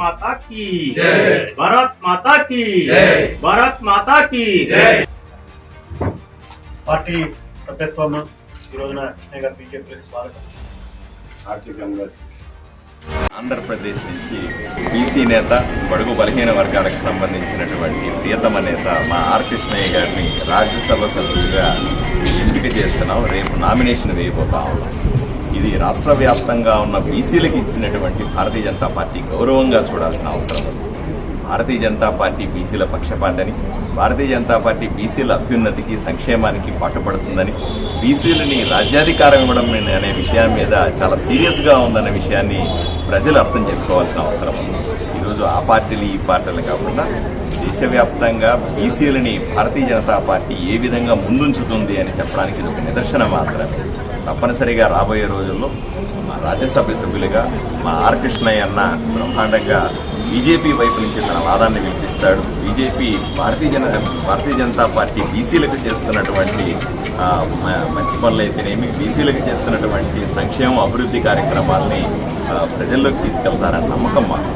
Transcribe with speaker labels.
Speaker 1: की
Speaker 2: जय।
Speaker 1: भारत माता की
Speaker 2: जय।
Speaker 1: भारत माता की
Speaker 3: పార్టీ సభ్యత్వం ఈ రోజున కృష్ణ గారు బీజేపీకి స్వాగతం
Speaker 4: ఆర్థికంగా ఆంధ్రప్రదేశ్ నుంచి బీసీ నేత బడుగు బలహీన వర్గాలకు సంబంధించినటువంటి ప్రియతమ నేత మా ఆర్ కృష్ణయ్య గారిని రాజ్యసభ సభ్యుడిగా ఎంపిక చేస్తున్నాం రేపు నామినేషన్ వేయబోతా ఉన్నాం ఇది రాష్ట్ర వ్యాప్తంగా ఉన్న బీసీలకు ఇచ్చినటువంటి భారతీయ జనతా పార్టీ గౌరవంగా చూడాల్సిన అవసరం ఉంది. భారతీయ జనతా పార్టీ బీసీల పక్షపాతని భారతీయ జనతా పార్టీ బీసీల అభ్యున్నతికి సంక్షేమానికి పాటుపడుతుందని బీసీలని రాజ్యాధికారం ఇవ్వడం అనే విషయం మీద చాలా సీరియస్గా ఉందన్న విషయాన్ని ప్రజలు అర్థం చేసుకోవాల్సిన అవసరం ఉంది. ఈరోజు ఆ పార్టీలు ఈ పార్టీలు కాకుండా దేశవ్యాప్తంగా బీసీలని భారతీయ జనతా పార్టీ ఏ విధంగా ముందుంచుతుంది అని చెప్పడానికి ఇది ఒక నిదర్శనం మాత్రమే. తప్పనిసరిగా రాబోయే రోజుల్లో మా రాజ్యసభ సభ్యులుగా మా ఆర్ కృష్ణయ్య అన్న బ్రహ్మాండంగా బీజేపీ వైపు నుంచి తన వాదాన్ని వినిపిస్తాడు బీజేపీ భారతీయ జన భారతీయ జనతా పార్టీ బీసీలకు చేస్తున్నటువంటి మ- మంచి పనులు అయితేనేమి బీసీలకు చేస్తున్నటువంటి సంక్షేమ అభివృద్ధి కార్యక్రమాల్ని ప్రజల్లోకి తీసుకెళ్తారని నమ్మకం మాకు.